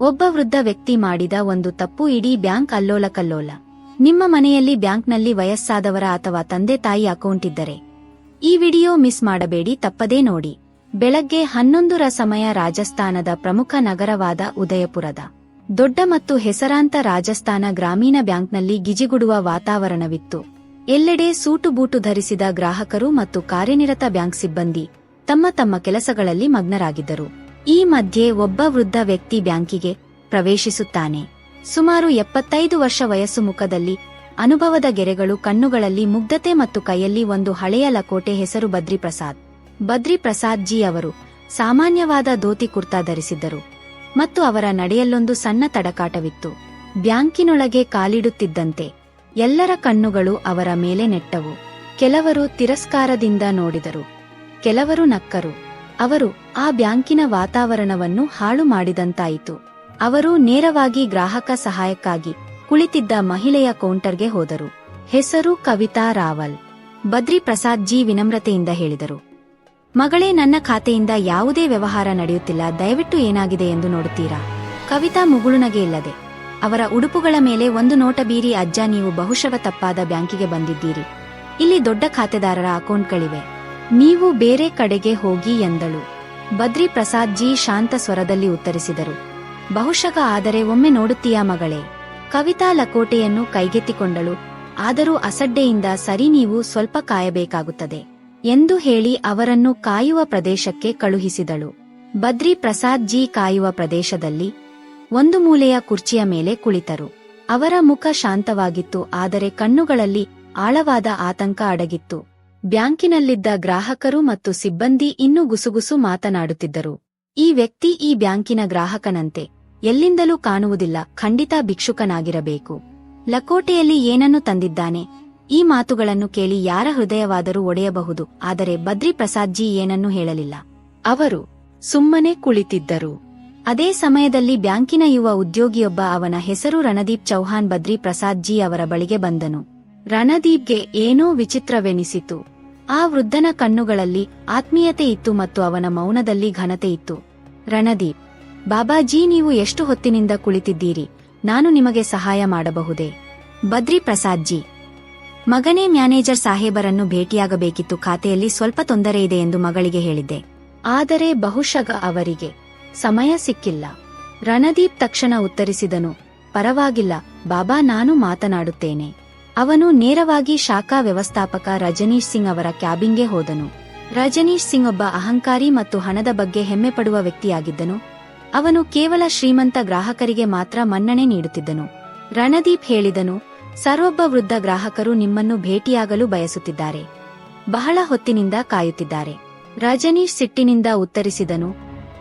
ಒಬ್ಬ ವೃದ್ಧ ವ್ಯಕ್ತಿ ಮಾಡಿದ ಒಂದು ತಪ್ಪು ಇಡೀ ಬ್ಯಾಂಕ್ ಅಲ್ಲೋಲ ಕಲ್ಲೋಲ ನಿಮ್ಮ ಮನೆಯಲ್ಲಿ ಬ್ಯಾಂಕ್ನಲ್ಲಿ ವಯಸ್ಸಾದವರ ಅಥವಾ ತಂದೆ ತಾಯಿ ಅಕೌಂಟ್ ಇದ್ದರೆ, ಈ ವಿಡಿಯೋ ಮಿಸ್ ಮಾಡಬೇಡಿ, ತಪ್ಪದೇ ನೋಡಿ. ಬೆಳಗ್ಗೆ ಹನ್ನೊಂದರ ಸಮಯ ರಾಜಸ್ಥಾನದ ಪ್ರಮುಖ ನಗರವಾದ ಉದಯಪುರದ. ದೊಡ್ಡ ಮತ್ತು ಹೆಸರಾಂತ ರಾಜಸ್ಥಾನ ಗ್ರಾಮೀಣ ಬ್ಯಾಂಕ್ನಲ್ಲಿ ಗಿಜಿಗುಡುವ ವಾತಾವರಣವಿತ್ತು. ಎಲ್ಲೆಡೆ ಸೂಟು ಬೂಟು ಧರಿಸಿದ ಗ್ರಾಹಕರು ಮತ್ತು ಕಾರ್ಯನಿರತ ಬ್ಯಾಂಕ್ ಸಿಬ್ಬಂದಿ ತಮ್ಮ ತಮ್ಮ ಕೆಲಸಗಳಲ್ಲಿ ಮಗ್ನರಾಗಿದ್ದರು. ಈ ಮಧ್ಯೆ ಒಬ್ಬ ವೃದ್ಧ ವ್ಯಕ್ತಿ ಬ್ಯಾಂಕಿಗೆ ಪ್ರವೇಶಿಸುತ್ತಾನೆ. ಸುಮಾರು ಎಪ್ಪತ್ತೈದು ವರ್ಷ ವಯಸ್ಸು ಮುಖದಲ್ಲಿ ಅನುಭವದ ಗೆರೆಗಳು ಕಣ್ಣುಗಳಲ್ಲಿ ಮುಗ್ಧತೆ ಮತ್ತು ಕೈಯಲ್ಲಿ ಒಂದು ಹಳೆಯ ಲಕೋಟೆ ಹೆಸರು ಬದ್ರಿ ಪ್ರಸಾದ್ ಬದ್ರಿ ಪ್ರಸಾದ್ ಜಿ ಅವರು ಸಾಮಾನ್ಯವಾದ ಧೋತಿ ಕುರ್ತಾ ಧರಿಸಿದ್ದರು ಮತ್ತು ಅವರ ನಡೆಯಲ್ಲೊಂದು ಸಣ್ಣ ತಡಕಾಟವಿತ್ತು. ಬ್ಯಾಂಕಿನೊಳಗೆ ಕಾಲಿಡುತ್ತಿದ್ದಂತೆ ಎಲ್ಲರ ಕಣ್ಣುಗಳು ಅವರ ಮೇಲೆ ನೆಟ್ಟವು. ಕೆಲವರು ತಿರಸ್ಕಾರದಿಂದ ನೋಡಿದರು. ಕೆಲವರು ನಕ್ಕರು. ಅವರು ಆ ಬ್ಯಾಂಕಿನ ವಾತಾವರಣವನ್ನು ಹಾಳು ಮಾಡಿದಂತಾಯಿತು. ಅವರು ನೇರವಾಗಿ ಗ್ರಾಹಕ ಸಹಾಯಕ್ಕಾಗಿ ಕುಳಿತಿದ್ದ ಮಹಿಳೆಯ ಕೌಂಟರ್ಗೆ ಹೋದರು. ಹೆಸರು ಕವಿತಾ ರಾವಲ್. ಬದ್ರಿ ಪ್ರಸಾದ್ ಜಿ ವಿನಮ್ರತೆಯಿಂದ ಹೇಳಿದರು. ಮಗಳೇ, ನನ್ನ ಖಾತೆಯಿಂದ ಯಾವುದೇ ವ್ಯವಹಾರ ನಡೆಯುತ್ತಿಲ್ಲ, ದಯವಿಟ್ಟು ಏನಾಗಿದೆ ಎಂದು ನೋಡುತ್ತೀರಾ? ಕವಿತಾ ಮುಗುಳುನಗೆ ಇಲ್ಲದೆ. ಅವರ ಉಡುಪುಗಳ ಮೇಲೆ ಒಂದು ನೋಟ ಬೀರಿ, ಅಜ್ಜ, ನೀವು ಬಹುಶಃ ತಪ್ಪಾದ ಬ್ಯಾಂಕಿಗೆ ಬಂದಿದ್ದೀರಿ. ಇಲ್ಲಿ ದೊಡ್ಡ ಖಾತೆದಾರರ ಅಕೌಂಟ್ಗಳಿವೆ. ನೀವು ಬೇರೆ ಕಡೆಗೆ ಹೋಗಿ ಎಂದಳು. ಬದ್ರಿ ಪ್ರಸಾದ್ ಜಿ ಶಾಂತ ಸ್ವರದಲ್ಲಿ ಉತ್ತರಿಸಿದರು. ಬಹುಶಃ ಆದರೆ ಒಮ್ಮೆ ನೋಡುತ್ತೀಯಾ ಮಗಳೇ? ಕವಿತಾ ಲಕೋಟೆಯನ್ನು ಕೈಗೆತ್ತಿಕೊಂಡಳು. ಆದರೂ ಅಸಡ್ಡೆಯಿಂದ ಸರಿ ನೀವು ಸ್ವಲ್ಪ ಕಾಯಬೇಕಾಗುತ್ತದೆ ಎಂದು ಹೇಳಿ ಅವರನ್ನು ಕಾಯುವ ಪ್ರದೇಶಕ್ಕೆ ಕಳುಹಿಸಿದಳು. ಬದ್ರಿ ಪ್ರಸಾದ್ ಜಿ ಕಾಯುವ ಪ್ರದೇಶದಲ್ಲಿ ಒಂದು ಮೂಲೆಯ ಕುರ್ಚಿಯ ಮೇಲೆ ಕುಳಿತರು. ಅವರ ಮುಖ ಶಾಂತವಾಗಿತ್ತು, ಆದರೆ ಕಣ್ಣುಗಳಲ್ಲಿ ಆಳವಾದ ಆತಂಕ ಅಡಗಿತ್ತು. ಬ್ಯಾಂಕಿನಲ್ಲಿದ್ದ ಗ್ರಾಹಕರು ಮತ್ತು ಸಿಬ್ಬಂದಿ ಇನ್ನೂ ಗುಸುಗುಸು ಮಾತನಾಡುತ್ತಿದ್ದರು. ಈ ವ್ಯಕ್ತಿ ಈ ಬ್ಯಾಂಕಿನ ಗ್ರಾಹಕನಂತೆ, ಎಲ್ಲಿಂದಲೂ ಕಾಣುವುದಿಲ್ಲ, ಖಂಡಿತ ಭಿಕ್ಷುಕನಾಗಿರಬೇಕು. ಲಕೋಟೆಯಲ್ಲಿ ಏನನ್ನು ತಂದಿದ್ದಾನೆ? ಈ ಮಾತುಗಳನ್ನು ಕೇಳಿ ಯಾರ ಹೃದಯವಾದರೂ ಒಡೆಯಬಹುದು, ಆದರೆ ಬದ್ರಿ ಪ್ರಸಾದ್ಜಿ ಏನನ್ನೂ ಹೇಳಲಿಲ್ಲ. ಅವರು ಸುಮ್ಮನೆ ಕುಳಿತಿದ್ದರು. ಅದೇ ಸಮಯದಲ್ಲಿ ಬ್ಯಾಂಕಿನ ಯುವ ಉದ್ಯೋಗಿಯೊಬ್ಬ ಅವನ ಹೆಸರು ರಣದೀಪ್ ಚೌಹಾನ್ ಬದ್ರಿ ಪ್ರಸಾದ್ಜಿ ಅವರ ಬಳಿಗೆ ಬಂದನು. ರಣದೀಪ್ಗೆ ಏನೋ ವಿಚಿತ್ರವೆನಿಸಿತು. ಆ ವೃದ್ಧನ ಕಣ್ಣುಗಳಲ್ಲಿ ಆತ್ಮೀಯತೆ ಇತ್ತು ಮತ್ತು ಅವನ ಮೌನದಲ್ಲಿ ಘನತೆ ಇತ್ತು. ರಣದೀಪ್ ಬಾಬಾಜಿ ನೀವು ಎಷ್ಟು ಹೊತ್ತಿನಿಂದ ಕುಳಿತಿದ್ದೀರಿ? ನಾನು ನಿಮಗೆ ಸಹಾಯ ಮಾಡಬಹುದೇ? ಬದ್ರಿ ಪ್ರಸಾದ್ಜಿ, ಮಗನೇ ಮ್ಯಾನೇಜರ್ ಸಾಹೇಬರನ್ನು ಭೇಟಿಯಾಗಬೇಕಿತ್ತು, ಖಾತೆಯಲ್ಲಿ ಸ್ವಲ್ಪ ತೊಂದರೆ ಇದೆ ಎಂದು ಮಗಳಿಗೆ ಹೇಳಿದ್ದೆ. ಆದರೆ ಬಹುಶಃ ಅವರಿಗೆ ಸಮಯ ಸಿಕ್ಕಿಲ್ಲ. ರಣದೀಪ್ ತಕ್ಷಣ ಉತ್ತರಿಸಿದನು, ಪರವಾಗಿಲ್ಲ, ಬಾಬಾ ನಾನು ಮಾತನಾಡುತ್ತೇನೆ. ಅವನು ನೇರವಾಗಿ ಶಾಖಾ ವ್ಯವಸ್ಥಾಪಕ ರಜನೀಶ್ ಸಿಂಗ್ ಅವರ ಕ್ಯಾಬಿನ್ಗೆ ಹೋದನು. ರಜನೀಶ್ ಸಿಂಗ್ ಒಬ್ಬ ಅಹಂಕಾರಿ ಮತ್ತು ಹಣದ ಬಗ್ಗೆ ಹೆಮ್ಮೆ ಪಡುವ ವ್ಯಕ್ತಿಯಾಗಿದ್ದನು. ಅವನು ಕೇವಲ ಶ್ರೀಮಂತ ಗ್ರಾಹಕರಿಗೆ ಮಾತ್ರ ಮನ್ನಣೆ ನೀಡುತ್ತಿದ್ದನು. ರಣದೀಪ್ ಹೇಳಿದನು, ಸರ್ವೊಬ್ಬ ವೃದ್ಧ ಗ್ರಾಹಕರು ನಿಮ್ಮನ್ನು ಭೇಟಿಯಾಗಲು ಬಯಸುತ್ತಿದ್ದಾರೆ. ಬಹಳ ಹೊತ್ತಿನಿಂದ ಕಾಯುತ್ತಿದ್ದಾರೆ ರಜನೀಶ್ ಸಿಟ್ಟಿನಿಂದ ಉತ್ತರಿಸಿದನು,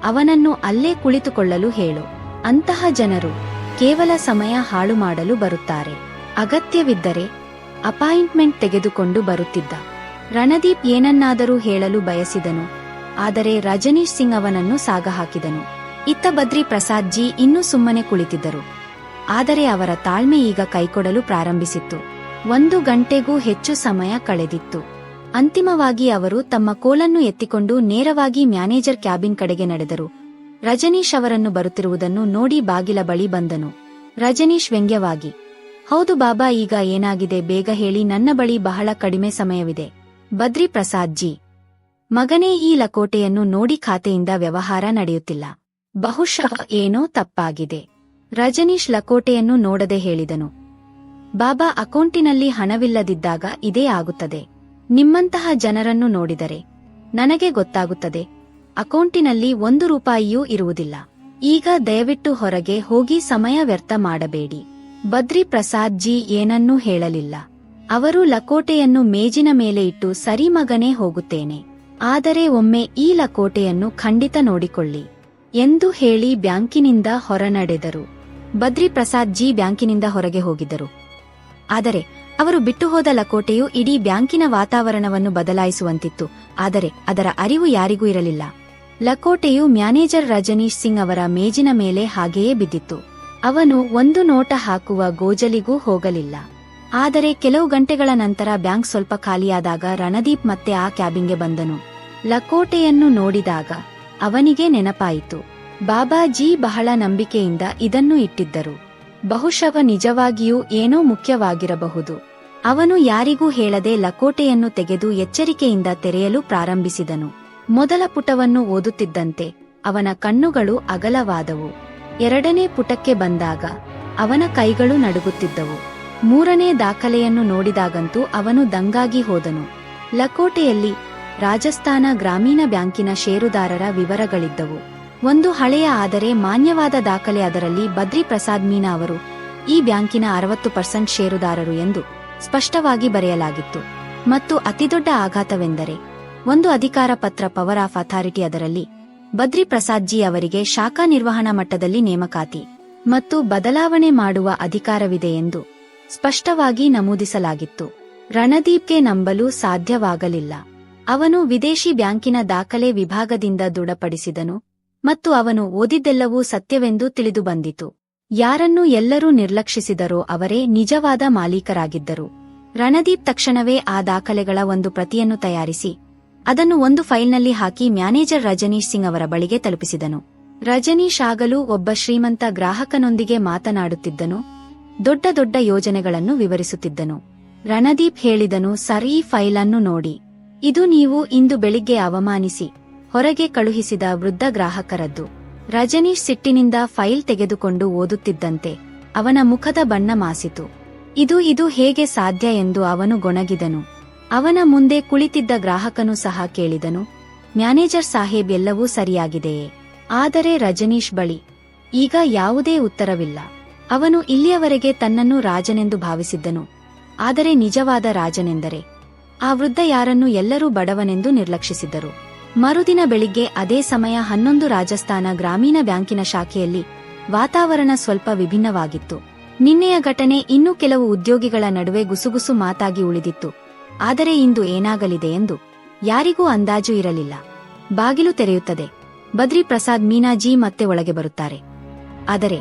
ಅವನನ್ನು ಅಲ್ಲೇ ಕುಳಿತುಕೊಳ್ಳಲು ಹೇಳು. ಅಂತಹ ಜನರು ಕೇವಲ ಸಮಯ ಹಾಳು ಮಾಡಲು ಬರುತ್ತಾರೆ. ಅಗತ್ಯವಿದ್ದರೆ ಅಪಾಯಿಂಟ್ಮೆಂಟ್ ತೆಗೆದುಕೊಂಡು ಬರುತ್ತಿದ್ದ. ರಣದೀಪ್ ಏನನ್ನಾದರೂ ಹೇಳಲು ಬಯಸಿದನು, ಆದರೆ ರಜನೀಶ್ ಸಿಂಗ್ ಅವನನ್ನು ಸಾಗಹಾಕಿದನು. ಇತ್ತ ಬದ್ರಿ ಪ್ರಸಾದ್ ಜಿ ಇನ್ನೂ ಸುಮ್ಮನೆ ಕುಳಿತಿದ್ದರು. ಆದರೆ ಅವರ ತಾಳ್ಮೆ ಈಗ ಕೈಕೊಡಲು ಪ್ರಾರಂಭಿಸಿತ್ತು. ಒಂದು ಗಂಟೆಗೂ ಹೆಚ್ಚು ಸಮಯ ಕಳೆದಿತ್ತು. ಅಂತಿಮವಾಗಿ ಅವರು ತಮ್ಮ ಕೋಲನ್ನು ಎತ್ತಿಕೊಂಡು ನೇರವಾಗಿ ಮ್ಯಾನೇಜರ್ ಕ್ಯಾಬಿನ್ ಕಡೆಗೆ ನಡೆದರು. ರಜನೀಶ್ ಅವರನ್ನು ಬರುತ್ತಿರುವುದನ್ನು ನೋಡಿ ಬಾಗಿಲ ಬಳಿ ಬಂದನು. ರಜನೀಶ್ ವ್ಯಂಗ್ಯವಾಗಿ ಹೌದು ಬಾಬಾ, ಈಗ ಏನಾಗಿದೆ? ಬೇಗ ಹೇಳಿ, ನನ್ನ ಬಳಿ ಬಹಳ ಕಡಿಮೆ ಸಮಯವಿದೆ. ಬದ್ರಿ ಪ್ರಸಾದ್ ಜಿ ಮಗನೇ, ಈ ಲಕೋಟೆಯನ್ನು ನೋಡಿ ಖಾತೆಯಿಂದ ವ್ಯವಹಾರ ನಡೆಯುತ್ತಿಲ್ಲ. ಬಹುಶಃ ಏನೋ ತಪ್ಪಾಗಿದೆ. ರಜನೀಶ್ ಲಕೋಟೆಯನ್ನು ನೋಡದೆ ಹೇಳಿದನು. ಬಾಬಾ, ಅಕೌಂಟಿನಲ್ಲಿ ಹಣವಿಲ್ಲದಿದ್ದಾಗ ಇದೇ ಆಗುತ್ತದೆ. ನಿಮ್ಮಂತಹ ಜನರನ್ನು ನೋಡಿದರೆ ನನಗೆ ಗೊತ್ತಾಗುತ್ತದೆ. ಅಕೌಂಟಿನಲ್ಲಿ ಒಂದು ರೂಪಾಯಿಯೂ ಇರುವುದಿಲ್ಲ. ಈಗ ದಯವಿಟ್ಟು ಹೊರಗೆ ಹೋಗಿ ಸಮಯ ವ್ಯರ್ಥ ಮಾಡಬೇಡಿ. ಬದ್ರಿ ಪ್ರಸಾದ್ ಜಿ ಏನನ್ನೂ ಹೇಳಲಿಲ್ಲ. ಅವರು ಲಕೋಟೆಯನ್ನು ಮೇಜಿನ ಮೇಲೆ ಇಟ್ಟು ಸರಿ ಮಗನೇ ಹೋಗುತ್ತೇನೆ. ಆದರೆ ಒಮ್ಮೆ ಈ ಲಕೋಟೆಯನ್ನು ಖಂಡಿತ ನೋಡಿಕೊಳ್ಳಿ ಎಂದು ಹೇಳಿ ಬ್ಯಾಂಕಿನಿಂದ ಹೊರನಡೆದರು. ಬದ್ರಿ ಪ್ರಸಾದ್ ಜಿ ಬ್ಯಾಂಕಿನಿಂದ ಹೊರಗೆ ಹೋಗಿದ್ದರು. ಆದರೆ ಅವರು ಬಿಟ್ಟು ಹೋದ ಲಕೋಟೆಯು ಇಡೀ ಬ್ಯಾಂಕಿನ ವಾತಾವರಣವನ್ನು ಬದಲಾಯಿಸುವಂತಿತ್ತು. ಆದರೆ ಅದರ ಅರಿವು ಯಾರಿಗೂ ಇರಲಿಲ್ಲ. ಲಕೋಟೆಯು ಮ್ಯಾನೇಜರ್ ರಜನೀಶ್ ಸಿಂಗ್ ಅವರ ಮೇಜಿನ ಮೇಲೆ ಹಾಗೆಯೇ ಬಿದ್ದಿತ್ತು. ಅವನು ಒಂದು ನೋಟ ಹಾಕುವ ಗೋಜಲಿಗೂ ಹೋಗಲಿಲ್ಲ. ಆದರೆ ಕೆಲವು ಗಂಟೆಗಳ ನಂತರ ಬ್ಯಾಂಕ್ ಸ್ವಲ್ಪ ಖಾಲಿಯಾದಾಗ ರಣದೀಪ್ ಮತ್ತೆ ಆ ಕ್ಯಾಬಿಂಗೆ ಬಂದನು. ಲಕೋಟೆಯನ್ನು ನೋಡಿದಾಗ ಅವನಿಗೆ ನೆನಪಾಯಿತು. ಬಾಬಾಜಿ ಬಹಳ ನಂಬಿಕೆಯಿಂದ ಇದನ್ನು ಇಟ್ಟಿದ್ದರು. ಬಹುಶಃ ನಿಜವಾಗಿಯೂ ಏನೋ ಮುಖ್ಯವಾಗಿರಬಹುದು. ಅವನು ಯಾರಿಗೂ ಹೇಳದೆ ಲಕೋಟೆಯನ್ನು ತೆಗೆದು ಎಚ್ಚರಿಕೆಯಿಂದ ತೆರೆಯಲು ಪ್ರಾರಂಭಿಸಿದನು. ಮೊದಲ ಪುಟವನ್ನು ಓದುತ್ತಿದ್ದಂತೆ ಅವನ ಕಣ್ಣುಗಳು ಅಗಲವಾದವು. ಎರಡನೇ ಪುಟಕ್ಕೆ ಬಂದಾಗ ಅವನ ಕೈಗಳು ನಡುಗುತ್ತಿದ್ದವು. ಮೂರನೇ ದಾಖಲೆಯನ್ನು ನೋಡಿದಾಗಂತೂ ಅವನು ದಂಗಾಗಿ ಹೋದನು. ಲಕೋಟೆಯಲ್ಲಿ ರಾಜಸ್ಥಾನ ಗ್ರಾಮೀಣ ಬ್ಯಾಂಕಿನ ಷೇರುದಾರರ ವಿವರಗಳಿದ್ದವು. ಒಂದು ಹಳೆಯ ಆದರೆ ಮಾನ್ಯವಾದ ದಾಖಲೆ ಅದರಲ್ಲಿ ಬದ್ರಿ ಪ್ರಸಾದ್ ಮೀನಾ ಅವರು ಈ ಬ್ಯಾಂಕಿನ ಅರವತ್ತು ಪರ್ಸೆಂಟ್ ಷೇರುದಾರರು ಎಂದು ಸ್ಪಷ್ಟವಾಗಿ ಬರೆಯಲಾಗಿತ್ತು. ಮತ್ತು ಅತಿದೊಡ್ಡ ಆಘಾತವೆಂದರೆ ಒಂದು ಅಧಿಕಾರ ಪತ್ರ ಪವರ್ ಆಫ್ ಅಥಾರಿಟಿ ಅದರಲ್ಲಿ ಬದ್ರಿ ಪ್ರಸಾದ್ ಜಿ ಅವರಿಗೆ ಶಾಖಾ ನಿರ್ವಹಣಾ ಮಟ್ಟದಲ್ಲಿ ನೇಮಕಾತಿ ಮತ್ತು ಬದಲಾವಣೆ ಮಾಡುವ ಅಧಿಕಾರವಿದೆ ಎಂದು ಸ್ಪಷ್ಟವಾಗಿ ನಮೂದಿಸಲಾಗಿತ್ತು. ರಣದೀಪ್ಗೆ ನಂಬಲು ಸಾಧ್ಯವಾಗಲಿಲ್ಲ. ಅವನು ವಿದೇಶಿ ಬ್ಯಾಂಕಿನ ದಾಖಲೆ ವಿಭಾಗದಿಂದ ದೃಢಪಡಿಸಿದನು ಮತ್ತು ಅವನು ಓದಿದ್ದೆಲ್ಲವೂ ಸತ್ಯವೆಂದು ತಿಳಿದುಬಂದಿತು. ಯಾರನ್ನು ಎಲ್ಲರೂ ನಿರ್ಲಕ್ಷಿಸಿದರೋ ಅವರೇ ನಿಜವಾದ ಮಾಲೀಕರಾಗಿದ್ದರು. ರಣದೀಪ್ ತಕ್ಷಣವೇ ಆ ದಾಖಲೆಗಳ ಒಂದು ಪ್ರತಿಯನ್ನು ತಯಾರಿಸಿ ಅದನ್ನು ಒಂದು ಫೈಲ್ನಲ್ಲಿ ಹಾಕಿ ಮ್ಯಾನೇಜರ್ ರಜನೀಶ್ ಸಿಂಗ್ ಅವರ ಬಳಿಗೆ ತಲುಪಿಸಿದನು. ರಜನೀಶ್ ಆಗಲೂ ಒಬ್ಬ ಶ್ರೀಮಂತ ಗ್ರಾಹಕನೊಂದಿಗೆ ಮಾತನಾಡುತ್ತಿದ್ದನು. ದೊಡ್ಡ ದೊಡ್ಡ ಯೋಜನೆಗಳನ್ನು ವಿವರಿಸುತ್ತಿದ್ದನು. ರಣದೀಪ್ ಹೇಳಿದನು, ಸರಿ ಫೈಲ್ ಅನ್ನು ನೋಡಿ. ಇದು ನೀವು ಇಂದು ಬೆಳಿಗ್ಗೆ ಅವಮಾನಿಸಿ, ಹೊರಗೆ ಕಳುಹಿಸಿದ ವೃದ್ಧ ಗ್ರಾಹಕರದ್ದು. ರಜನೀಶ್ ಸಿಟ್ಟಿನಿಂದ ಫೈಲ್ ತೆಗೆದುಕೊಂಡು ಓದುತ್ತಿದ್ದಂತೆ ಅವನ ಮುಖದ ಬಣ್ಣ ಮಾಸಿತು. ಇದು ಇದು ಹೇಗೆ ಸಾಧ್ಯ ಎಂದು ಅವನು ಗೊಣಗಿದನು. ಅವನ ಮುಂದೆ ಕುಳಿತಿದ್ದ ಗ್ರಾಹಕನು ಸಹ ಕೇಳಿದನು, ಮ್ಯಾನೇಜರ್ ಸಾಹೇಬ್ ಎಲ್ಲವೂ ಸರಿಯಾಗಿದೆಯೇ? ಆದರೆ ರಜನೀಶ್ ಬಳಿ ಈಗ ಯಾವುದೇ ಉತ್ತರವಿಲ್ಲ. ಅವನು ಇಲ್ಲಿಯವರೆಗೆ ತನ್ನನ್ನು ರಾಜನೆಂದು ಭಾವಿಸಿದ್ದನು, ಆದರೆ ನಿಜವಾದ ರಾಜನೆಂದರೆ ಆ ವೃದ್ಧ ಯಾರನ್ನು ಎಲ್ಲರೂ ಬಡವನೆಂದು ನಿರ್ಲಕ್ಷಿಸಿದ್ದರು. ಮರುದಿನ ಬೆಳಿಗ್ಗೆ ಅದೇ ಸಮಯ ಹನ್ನೊಂದು ರಾಜಸ್ಥಾನ ಗ್ರಾಮೀಣ ಬ್ಯಾಂಕಿನ ಶಾಖೆಯಲ್ಲಿ ವಾತಾವರಣ ಸ್ವಲ್ಪ ವಿಭಿನ್ನವಾಗಿತ್ತು. ನಿನ್ನೆಯ ಘಟನೆ ಇನ್ನೂ ಕೆಲವು ಉದ್ಯೋಗಿಗಳ ನಡುವೆ ಗುಸುಗುಸು ಮಾತಾಗಿ ಉಳಿದಿತ್ತು. ಆದರೆ ಇಂದು ಏನಾಗಲಿದೆ ಎಂದು ಯಾರಿಗೂ ಅಂದಾಜು ಇರಲಿಲ್ಲ. ಬಾಗಿಲು ತೆರೆಯುತ್ತದೆ. ಬದ್ರಿ ಪ್ರಸಾದ್ ಮೀನಾಜಿ ಮತ್ತೆ ಒಳಗೆ ಬರುತ್ತಾರೆ. ಆದರೆ,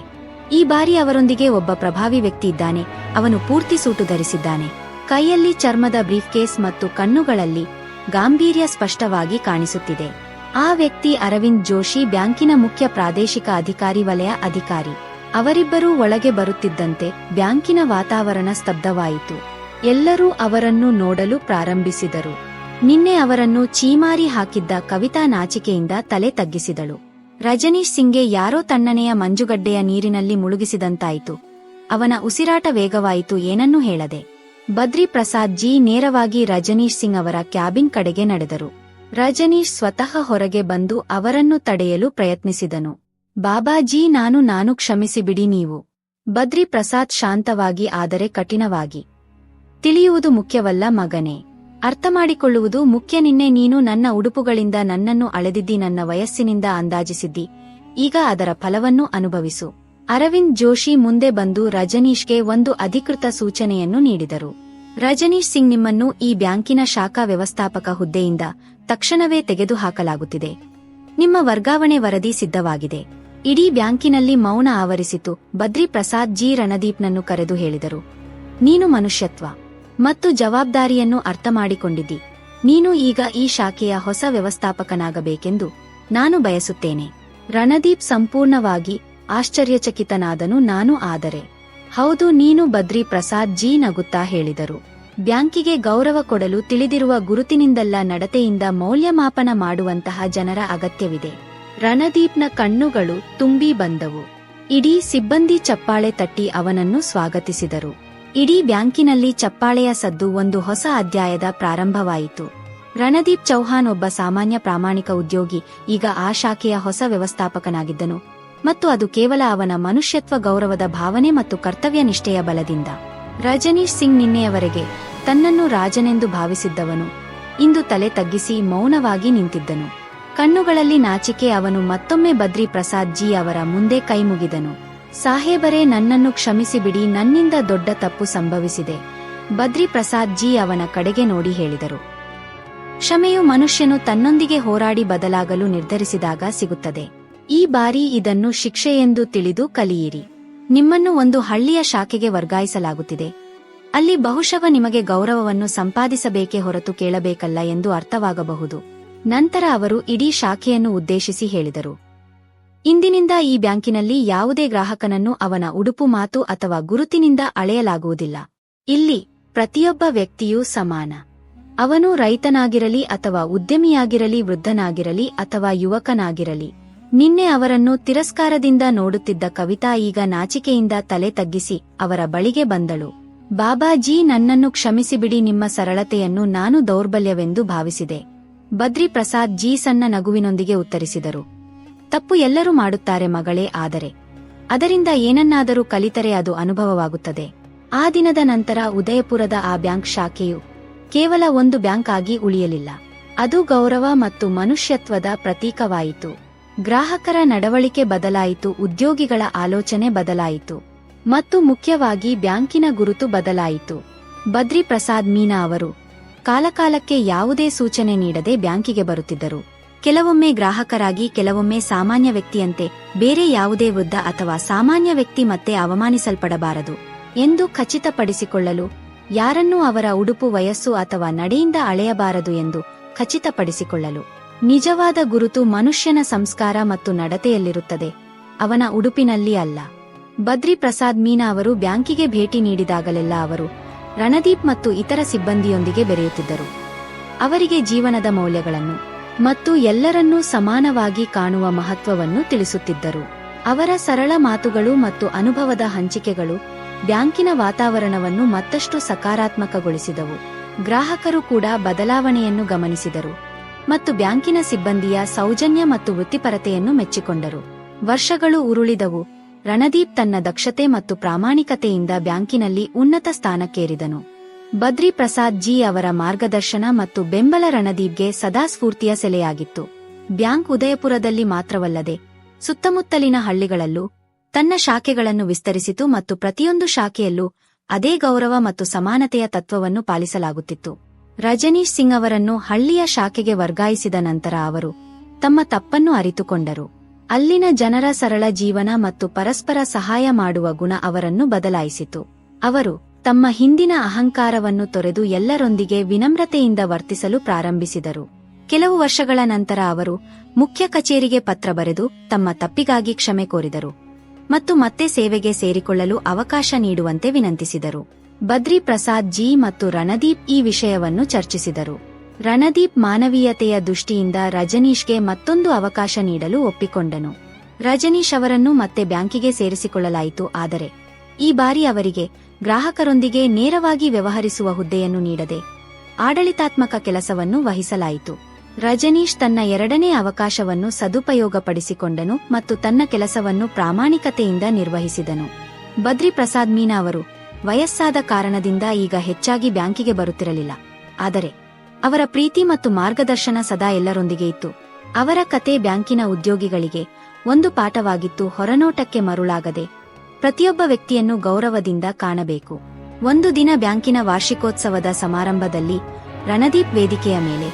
ಈ ಬಾರಿ ಅವರೊಂದಿಗೆ ಒಬ್ಬ ಪ್ರಭಾವಿ ವ್ಯಕ್ತಿ ಇದ್ದಾನೆ. ಅವನು ಪೂರ್ತಿ ಸೂಟು ಧರಿಸಿದ್ದಾನೆ. ಕೈಯಲ್ಲಿ ಚರ್ಮದ ಬ್ರೀಫ್ ಕೇಸ್ ಮತ್ತು ಕಣ್ಣುಗಳಲ್ಲಿ ಗಾಂಭೀರ್ಯ ಸ್ಪಷ್ಟವಾಗಿ ಕಾಣಿಸುತ್ತಿದೆ. ಆ ವ್ಯಕ್ತಿ ಅರವಿಂದ್ ಜೋಶಿ, ಬ್ಯಾಂಕಿನ ಮುಖ್ಯ ಪ್ರಾದೇಶಿಕ ಅಧಿಕಾರಿ ವಲಯ ಅಧಿಕಾರಿ. ಅವರಿಬ್ಬರೂ ಒಳಗೆ ಬರುತ್ತಿದ್ದಂತೆ ಬ್ಯಾಂಕಿನ ವಾತಾವರಣ ಸ್ತಬ್ಧವಾಯಿತು. ಎಲ್ಲರೂ ಅವರನ್ನು ನೋಡಲು ಪ್ರಾರಂಭಿಸಿದರು. ನಿನ್ನೆ ಅವರನ್ನು ಚೀಮಾರಿ ಹಾಕಿದ್ದ ಕವಿತಾ ನಾಚಿಕೆಯಿಂದ ತಲೆ ತಗ್ಗಿಸಿದಳು. ರಜನೀಶ್ ಸಿಂಗ್ಗೆ ಯಾರೋ ತಣ್ಣನೆಯ ಮಂಜುಗಡ್ಡೆಯ ನೀರಿನಲ್ಲಿ ಮುಳುಗಿಸಿದಂತಾಯಿತು. ಅವನ ಉಸಿರಾಟ ವೇಗವಾಯಿತು ಏನನ್ನೂ ಹೇಳದೆ. ಬದ್ರಿ ಪ್ರಸಾದ್ ಜಿ ನೇರವಾಗಿ ರಜನೀಶ್ ಸಿಂಗ್ ಅವರ ಕ್ಯಾಬಿನ್ ಕಡೆಗೆ ನಡೆದರು. ರಜನೀಶ್ ಸ್ವತಃ ಹೊರಗೆ ಬಂದು ಅವರನ್ನು ತಡೆಯಲು ಪ್ರಯತ್ನಿಸಿದನು. ಬಾಬಾಜಿ ನಾನು ನಾನು ಕ್ಷಮಿಸಿಬಿಡಿ ನೀವು. ಬದ್ರಿ ಪ್ರಸಾದ್ ಶಾಂತವಾಗಿ, ಆದರೆ ಕಠಿಣವಾಗಿ. ತಿಳಿಯುವುದು ಮುಖ್ಯವಲ್ಲ ಮಗನೇ. ಅರ್ಥಮಾಡಿಕೊಳ್ಳುವುದು ಮುಖ್ಯ ನಿನ್ನೆ ನೀನು ನನ್ನ ಉಡುಪುಗಳಿಂದ ನನ್ನನ್ನು ಅಳೆದಿದ್ದಿ, ನನ್ನ ವಯಸ್ಸಿನಿಂದ ಅಂದಾಜಿಸಿದ್ದಿ. ಈಗ ಅದರ ಫಲವನ್ನು ಅನುಭವಿಸು. ಅರವಿಂದ್ ಜೋಶಿ ಮುಂದೆ ಬಂದು ರಜನೀಶ್ಗೆ ಒಂದು ಅಧಿಕೃತ ಸೂಚನೆಯನ್ನು ನೀಡಿದರು. ರಜನೀಶ್ ಸಿಂಗ್ ನಿಮ್ಮನ್ನು ಈ ಬ್ಯಾಂಕಿನ ಶಾಖಾ ವ್ಯವಸ್ಥಾಪಕ ಹುದ್ದೆಯಿಂದ ತಕ್ಷಣವೇ ತೆಗೆದುಹಾಕಲಾಗುತ್ತಿದೆ. ನಿಮ್ಮ ವರ್ಗಾವಣೆ ವರದಿ ಸಿದ್ಧವಾಗಿದೆ. ಇಡೀ ಬ್ಯಾಂಕಿನಲ್ಲಿ ಮೌನ ಆವರಿಸಿತು ಬದ್ರಿ ಪ್ರಸಾದ್ ಜಿ. ರಣದೀಪ್ನನ್ನು ಕರೆದು ಹೇಳಿದರು. ನೀನು ಮನುಷ್ಯತ್ವ. ಮತ್ತು ಜವಾಬ್ದಾರಿಯನ್ನು ಅರ್ಥ ಮಾಡಿಕೊಂಡಿದ್ದಿ ನೀನು ಈಗ ಈ ಶಾಖೆಯ ಹೊಸ ವ್ಯವಸ್ಥಾಪಕನಾಗಬೇಕೆಂದು ನಾನು ಬಯಸುತ್ತೇನೆ. ರಣದೀಪ್ ಸಂಪೂರ್ಣವಾಗಿ ಆಶ್ಚರ್ಯಚಕಿತನಾದನು ನಾನು ಆದರೆ. ಹೌದು, ನೀನು ಬದ್ರಿ ಪ್ರಸಾದ್ ಜೀ ನಗುತ್ತಾ ಹೇಳಿದರು. ಬ್ಯಾಂಕಿಗೆ ಗೌರವ ಕೊಡಲು ತಿಳಿದಿರುವ ಗುರುತಿನಿಂದಲ್ಲ ನಡತೆಯಿಂದ ಮೌಲ್ಯಮಾಪನ ಮಾಡುವಂತಹ ಜನರ ಅಗತ್ಯವಿದೆ. ರಣದೀಪ್ನ ಕಣ್ಣುಗಳು ತುಂಬಿ ಬಂದವು. ಇಡೀ ಸಿಬ್ಬಂದಿ ಚಪ್ಪಾಳೆ ತಟ್ಟಿ ಅವನನ್ನು ಸ್ವಾಗತಿಸಿದರು. ಇಡೀ ಬ್ಯಾಂಕಿನಲ್ಲಿ ಚಪ್ಪಾಳೆಯ ಸದ್ದು ಒಂದು ಹೊಸ ಅಧ್ಯಾಯದ ಪ್ರಾರಂಭವಾಯಿತು. ರಣದೀಪ್ ಚೌಹಾನ್ ಒಬ್ಬ ಸಾಮಾನ್ಯ ಪ್ರಾಮಾಣಿಕ ಉದ್ಯೋಗಿ, ಈಗ ಆ ಶಾಖೆಯ ಹೊಸ ವ್ಯವಸ್ಥಾಪಕನಾಗಿದ್ದನು ಮತ್ತು ಅದು ಕೇವಲ ಅವನ ಮನುಷ್ಯತ್ವ ಗೌರವದ ಭಾವನೆ ಮತ್ತು ಕರ್ತವ್ಯ ನಿಷ್ಠೆಯ ಬಲದಿಂದ. ರಜನೀಶ್ ಸಿಂಗ್ ನಿನ್ನೆಯವರೆಗೆ ತನ್ನನ್ನು ರಾಜನೆಂದು ಭಾವಿಸಿದ್ದವನು. ಇಂದು ತಲೆ ತಗ್ಗಿಸಿ ಮೌನವಾಗಿ ನಿಂತಿದ್ದನು. ಕಣ್ಣುಗಳಲ್ಲಿ ನಾಚಿಕೆ ಅವನು ಮತ್ತೊಮ್ಮೆ ಬದ್ರಿ ಪ್ರಸಾದ್ ಜಿ ಅವರ ಮುಂದೆ ಕೈಮುಗಿದನು ಸಾಹೇಬರೇ ನನ್ನನ್ನು ಕ್ಷಮಿಸಿಬಿಡಿ, ನನ್ನಿಂದ ದೊಡ್ಡ ತಪ್ಪು ಸಂಭವಿಸಿದೆ. ಬದ್ರಿ ಪ್ರಸಾದ್ ಜಿ ಅವನ ಕಡೆಗೆ ನೋಡಿ ಹೇಳಿದರು. ಕ್ಷಮೆಯು ಮನುಷ್ಯನು ತನ್ನೊಂದಿಗೆ ಹೋರಾಡಿ ಬದಲಾಗಲು ನಿರ್ಧರಿಸಿದಾಗ ಸಿಗುತ್ತದೆ. ಈ ಬಾರಿ ಇದನ್ನು ಶಿಕ್ಷೆಯೆಂದು ತಿಳಿದು ಕಲಿಯಿರಿ. ನಿಮ್ಮನ್ನು ಒಂದು ಹಳ್ಳಿಯ ಶಾಖೆಗೆ ವರ್ಗಾಯಿಸಲಾಗುತ್ತಿದೆ. ಅಲ್ಲಿ ಬಹುಶಃ ನಿಮಗೆ ಗೌರವವನ್ನು ಸಂಪಾದಿಸಬೇಕೇ ಹೊರತು ಕೇಳಬೇಕಲ್ಲ ಎಂದು ಅರ್ಥವಾಗಬಹುದು. ನಂತರ ಅವರು ಇಡೀ ಶಾಖೆಯನ್ನು ಉದ್ದೇಶಿಸಿ ಹೇಳಿದರು. ಇಂದಿನಿಂದ ಈ ಬ್ಯಾಂಕಿನಲ್ಲಿ ಯಾವುದೇ ಗ್ರಾಹಕನನ್ನು ಅವನ ಉಡುಪು ಮಾತು ಅಥವಾ ಗುರುತಿನಿಂದ ಅಳೆಯಲಾಗುವುದಿಲ್ಲ. ಇಲ್ಲಿ ಪ್ರತಿಯೊಬ್ಬ ವ್ಯಕ್ತಿಯೂ ಸಮಾನ. ಅವನು ರೈತನಾಗಿರಲಿ ಅಥವಾ ಉದ್ಯಮಿಯಾಗಿರಲಿ, ವೃದ್ಧನಾಗಿರಲಿ ಅಥವಾ ಯುವಕನಾಗಿರಲಿ, ನಿನ್ನೆ ಅವರನ್ನು ತಿರಸ್ಕಾರದಿಂದ ನೋಡುತ್ತಿದ್ದ ಕವಿತಾ ಈಗ ನಾಚಿಕೆಯಿಂದ ತಲೆ ತಗ್ಗಿಸಿ ಅವರ ಬಳಿಗೆ ಬಂದಳು. ಬಾಬಾಜಿ, ನನ್ನನ್ನು ಕ್ಷಮಿಸಿಬಿಡಿ, ನಿಮ್ಮ ಸರಳತೆಯನ್ನು ನಾನು ದೌರ್ಬಲ್ಯವೆಂದು ಭಾವಿಸಿದೆ ಬದ್ರಿ ಪ್ರಸಾದ್ ಜಿ ಸಣ್ಣ ನಗುವಿನೊಂದಿಗೆ ಉತ್ತರಿಸಿದರು. ತಪ್ಪು ಎಲ್ಲರೂ ಮಾಡುತ್ತಾರೆ ಮಗಳೇ ಆದರೆ. ಅದರಿಂದ ಏನನ್ನಾದರೂ ಕಲಿತರೆ ಅದು ಅನುಭವವಾಗುತ್ತದೆ. ಆ ದಿನದ ನಂತರ ಉದಯಪುರದ ಆ ಬ್ಯಾಂಕ್ ಶಾಖೆಯು ಕೇವಲ ಒಂದು ಬ್ಯಾಂಕ್ ಆಗಿ ಉಳಿಯಲಿಲ್ಲ. ಅದು ಗೌರವ ಮತ್ತು ಮನುಷ್ಯತ್ವದ ಪ್ರತೀಕವಾಯಿತು. ಗ್ರಾಹಕರ ನಡವಳಿಕೆ ಬದಲಾಯಿತು, ಉದ್ಯೋಗಿಗಳ ಆಲೋಚನೆ ಬದಲಾಯಿತು ಮತ್ತು ಮುಖ್ಯವಾಗಿ ಬ್ಯಾಂಕಿನ ಗುರುತು ಬದಲಾಯಿತು. ಬದ್ರಿ ಪ್ರಸಾದ್ ಮೀನಾ ಅವರು ಕಾಲಕಾಲಕ್ಕೆ ಯಾವುದೇ ಸೂಚನೆ ನೀಡದೆ ಬ್ಯಾಂಕಿಗೆ ಬರುತ್ತಿದ್ದರು. ಕೆಲವೊಮ್ಮೆ ಗ್ರಾಹಕರಾಗಿ, ಕೆಲವೊಮ್ಮೆ ಸಾಮಾನ್ಯ ವ್ಯಕ್ತಿಯಂತೆ ಬೇರೆ ಯಾವುದೇ ವೃದ್ಧ ಅಥವಾ ಸಾಮಾನ್ಯ ವ್ಯಕ್ತಿ ಮತ್ತೆ ಅವಮಾನಿಸಲ್ಪಡಬಾರದು ಎಂದು ಖಚಿತಪಡಿಸಿಕೊಳ್ಳಲು ಯಾರನ್ನೂ ಅವರ ಉಡುಪು, ವಯಸ್ಸು ಅಥವಾ ನಡೆಯಿಂದ ಅಳೆಯಬಾರದು ಎಂದು ಖಚಿತಪಡಿಸಿಕೊಳ್ಳಲು ನಿಜವಾದ ಗುರುತು ಮನುಷ್ಯನ ಸಂಸ್ಕಾರ ಮತ್ತು ನಡತೆಯಲ್ಲಿರುತ್ತದೆ. ಅವನ ಉಡುಪಿನಲ್ಲಿ ಅಲ್ಲ. ಬದ್ರಿ ಪ್ರಸಾದ್ ಮೀನಾ ಅವರು ಬ್ಯಾಂಕಿಗೆ ಭೇಟಿ ನೀಡಿದಾಗಲೆಲ್ಲ ಅವರು ರಣದೀಪ್ ಮತ್ತು ಇತರ ಸಿಬ್ಬಂದಿಯೊಂದಿಗೆ ಬೆರೆಯುತ್ತಿದ್ದರು. ಅವರಿಗೆ ಜೀವನದ ಮೌಲ್ಯಗಳನ್ನು ಮತ್ತು ಎಲ್ಲರನ್ನೂ ಸಮಾನವಾಗಿ ಕಾಣುವ ಮಹತ್ವವನ್ನು ತಿಳಿಸುತ್ತಿದ್ದರು. ಅವರ ಸರಳ ಮಾತುಗಳು ಮತ್ತು ಅನುಭವದ ಹಂಚಿಕೆಗಳು ಬ್ಯಾಂಕಿನ ವಾತಾವರಣವನ್ನು ಮತ್ತಷ್ಟು ಸಕಾರಾತ್ಮಕಗೊಳಿಸಿದವು. ಗ್ರಾಹಕರು ಕೂಡ ಬದಲಾವಣೆಯನ್ನು ಗಮನಿಸಿದರು ಮತ್ತು ಬ್ಯಾಂಕಿನ ಸಿಬ್ಬಂದಿಯ ಸೌಜನ್ಯ ಮತ್ತು ವೃತ್ತಿಪರತೆಯನ್ನು ಮೆಚ್ಚಿಕೊಂಡರು. ವರ್ಷಗಳು ಉರುಳಿದವು. ರಣದೀಪ್ ತನ್ನ ದಕ್ಷತೆ ಮತ್ತು ಪ್ರಾಮಾಣಿಕತೆಯಿಂದ ಬ್ಯಾಂಕಿನಲ್ಲಿ ಉನ್ನತ ಸ್ಥಾನಕ್ಕೇರಿದನು. ಬದ್ರಿ ಪ್ರಸಾದ್ ಜಿ ಅವರ ಮಾರ್ಗದರ್ಶನ ಮತ್ತು ಬೆಂಬಲ ರಣದೀಪ್ಗೆ ಸದಾ ಸ್ಫೂರ್ತಿಯ ಸೆಲೆಯಾಗಿತ್ತು. ಬ್ಯಾಂಕ್ ಉದಯಪುರದಲ್ಲಿ ಮಾತ್ರವಲ್ಲದೆ, ಸುತ್ತಮುತ್ತಲಿನ ಹಳ್ಳಿಗಳಲ್ಲೂ ತನ್ನ ಶಾಖೆಗಳನ್ನು ವಿಸ್ತರಿಸಿತು ಮತ್ತು ಪ್ರತಿಯೊಂದು ಶಾಖೆಯಲ್ಲೂ ಅದೇ ಗೌರವ ಮತ್ತು ಸಮಾನತೆಯ ತತ್ವವನ್ನು ಪಾಲಿಸಲಾಗುತ್ತಿತ್ತು. ರಜನೀಶ್ ಸಿಂಗ್ ಅವರನ್ನು ಹಳ್ಳಿಯ ಶಾಖೆಗೆ ವರ್ಗಾಯಿಸಿದ ನಂತರ ಅವರು ತಮ್ಮ ತಪ್ಪನ್ನು ಅರಿತುಕೊಂಡರು. ಅಲ್ಲಿನ ಜನರ ಸರಳ ಜೀವನ ಮತ್ತು ಪರಸ್ಪರ ಸಹಾಯ ಮಾಡುವ ಗುಣ ಅವರನ್ನು ಬದಲಾಯಿಸಿತು. ಅವರು ತಮ್ಮ ಹಿಂದಿನ ಅಹಂಕಾರವನ್ನು ತೊರೆದು ಎಲ್ಲರೊಂದಿಗೆ ವಿನಮ್ರತೆಯಿಂದ ವರ್ತಿಸಲು ಪ್ರಾರಂಭಿಸಿದರು. ಕೆಲವು ವರ್ಷಗಳ ನಂತರ ಅವರು ಮುಖ್ಯ ಕಚೇರಿಗೆ ಪತ್ರ ಬರೆದು ತಮ್ಮ ತಪ್ಪಿಗಾಗಿ ಕ್ಷಮೆ ಕೋರಿದರು ಮತ್ತು ಮತ್ತೆ ಸೇವೆಗೆ ಸೇರಿಕೊಳ್ಳಲು ಅವಕಾಶ ನೀಡುವಂತೆ ವಿನಂತಿಸಿದರು. ಬದ್ರಿ ಪ್ರಸಾದ್ ಜಿ ಮತ್ತು ರಣದೀಪ್ ಈ ವಿಷಯವನ್ನು ಚರ್ಚಿಸಿದರು. ರಣದೀಪ್ ಮಾನವೀಯತೆಯ ದೃಷ್ಟಿಯಿಂದ ರಜನೀಶ್ಗೆ ಮತ್ತೊಂದು ಅವಕಾಶ ನೀಡಲು ಒಪ್ಪಿಕೊಂಡನು. ರಜನೀಶ್ ಅವರನ್ನು ಮತ್ತೆ ಬ್ಯಾಂಕಿಗೆ ಸೇರಿಸಿಕೊಳ್ಳಲಾಯಿತು, ಆದರೆ ಈ ಬಾರಿ ಅವರಿಗೆ ಗ್ರಾಹಕರೊಂದಿಗೆ ನೇರವಾಗಿ ವ್ಯವಹರಿಸುವ ಹುದ್ದೆಯನ್ನು ನೀಡದೆ ಆಡಳಿತಾತ್ಮಕ ಕೆಲಸವನ್ನು ವಹಿಸಲಾಯಿತು. ರಜನೀಶ್ ತನ್ನ ಎರಡನೇ ಅವಕಾಶವನ್ನು ಸದುಪಯೋಗಪಡಿಸಿಕೊಂಡನು ಮತ್ತು ತನ್ನ ಕೆಲಸವನ್ನು ಪ್ರಾಮಾಣಿಕತೆಯಿಂದ ನಿರ್ವಹಿಸಿದನು. ಬದ್ರಿ ಪ್ರಸಾದ್ ಮೀನಾ ಅವರು ವಯಸ್ಸಾದ ಕಾರಣದಿಂದ ಈಗ ಹೆಚ್ಚಾಗಿ ಬ್ಯಾಂಕಿಗೆ ಬರುತ್ತಿರಲಿಲ್ಲ. ಆದರೆ ಅವರ ಪ್ರೀತಿ ಮತ್ತು ಮಾರ್ಗದರ್ಶನ ಸದಾ ಎಲ್ಲರೊಂದಿಗೆ ಇತ್ತು. ಅವರ ಕತೆ ಬ್ಯಾಂಕಿನ ಉದ್ಯೋಗಿಗಳಿಗೆ ಒಂದು ಪಾಠವಾಗಿತ್ತು, ಹೊರನೋಟಕ್ಕೆ ಮರುಳಾಗದೆ ಪ್ರತಿಯೊಬ್ಬ ವ್ಯಕ್ತಿಯನ್ನು ಗೌರವದಿಂದ ಕಾಣಬೇಕು. ಒಂದು ದಿನ ಬ್ಯಾಂಕಿನ ವಾರ್ಷಿಕೋತ್ಸವದ ಸಮಾರಂಭದಲ್ಲಿ ರಣದೀಪ್ ವೇದಿಕೆಯ ಮೇಲೆ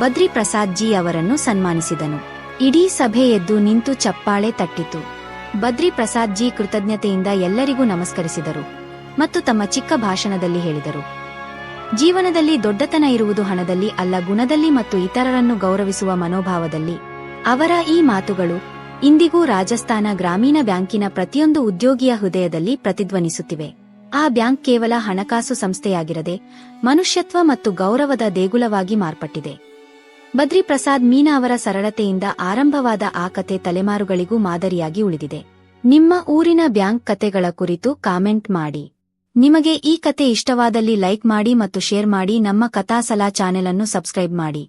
ಬದ್ರಿ ಪ್ರಸಾದ್ ಜಿ ಅವರನ್ನು ಸನ್ಮಾನಿಸಿದನು. ಇಡೀ ಸಭೆ ಎದ್ದು ನಿಂತು ಚಪ್ಪಾಳೆ ತಟ್ಟಿತು. ಬದ್ರಿ ಪ್ರಸಾದ್ ಜಿ ಕೃತಜ್ಞತೆಯಿಂದ ಎಲ್ಲರಿಗೂ ನಮಸ್ಕರಿಸಿದರು ಮತ್ತು ತಮ್ಮ ಚಿಕ್ಕ ಭಾಷಣದಲ್ಲಿ ಹೇಳಿದರು. ಜೀವನದಲ್ಲಿ ದೊಡ್ಡತನ ಇರುವುದು ಹಣದಲ್ಲಿ ಅಲ್ಲ, ಗುಣದಲ್ಲಿ ಮತ್ತು ಇತರರನ್ನು ಗೌರವಿಸುವ ಮನೋಭಾವದಲ್ಲಿ ಅವರ ಈ ಮಾತುಗಳು ಇಂದಿಗೂ ರಾಜಸ್ಥಾನ ಗ್ರಾಮೀಣ ಬ್ಯಾಂಕಿನ ಪ್ರತಿಯೊಂದು ಉದ್ಯೋಗಿಯ ಹೃದಯದಲ್ಲಿ ಪ್ರತಿಧ್ವನಿಸುತ್ತಿವೆ. ಆ ಬ್ಯಾಂಕ್ ಕೇವಲ ಹಣಕಾಸು ಸಂಸ್ಥೆಯಾಗಿರದೆ, ಮನುಷ್ಯತ್ವ ಮತ್ತು ಗೌರವದ ದೇಗುಲವಾಗಿ ಮಾರ್ಪಟ್ಟಿದೆ. ಬದ್ರಿ ಪ್ರಸಾದ್ ಮೀನಾ ಅವರ ಸರಳತೆಯಿಂದ ಆರಂಭವಾದ ಆ ಕತೆ ತಲೆಮಾರುಗಳಿಗೂ ಮಾದರಿಯಾಗಿ ಉಳಿದಿದೆ. ನಿಮ್ಮ ಊರಿನ ಬ್ಯಾಂಕ್ ಕತೆಗಳ ಕುರಿತು ಕಾಮೆಂಟ್ ಮಾಡಿ. ನಿಮಗೆ ಈ ಕತೆ ಇಷ್ಟವಾದಲ್ಲಿ ಲೈಕ್ ಮಾಡಿ ಮತ್ತು ಶೇರ್ ಮಾಡಿ. ನಮ್ಮ ಕಥಾಸಲಾ ಚಾನೆಲ್ ಅನ್ನು ಸಬ್ಸ್ಕ್ರೈಬ್ ಮಾಡಿ.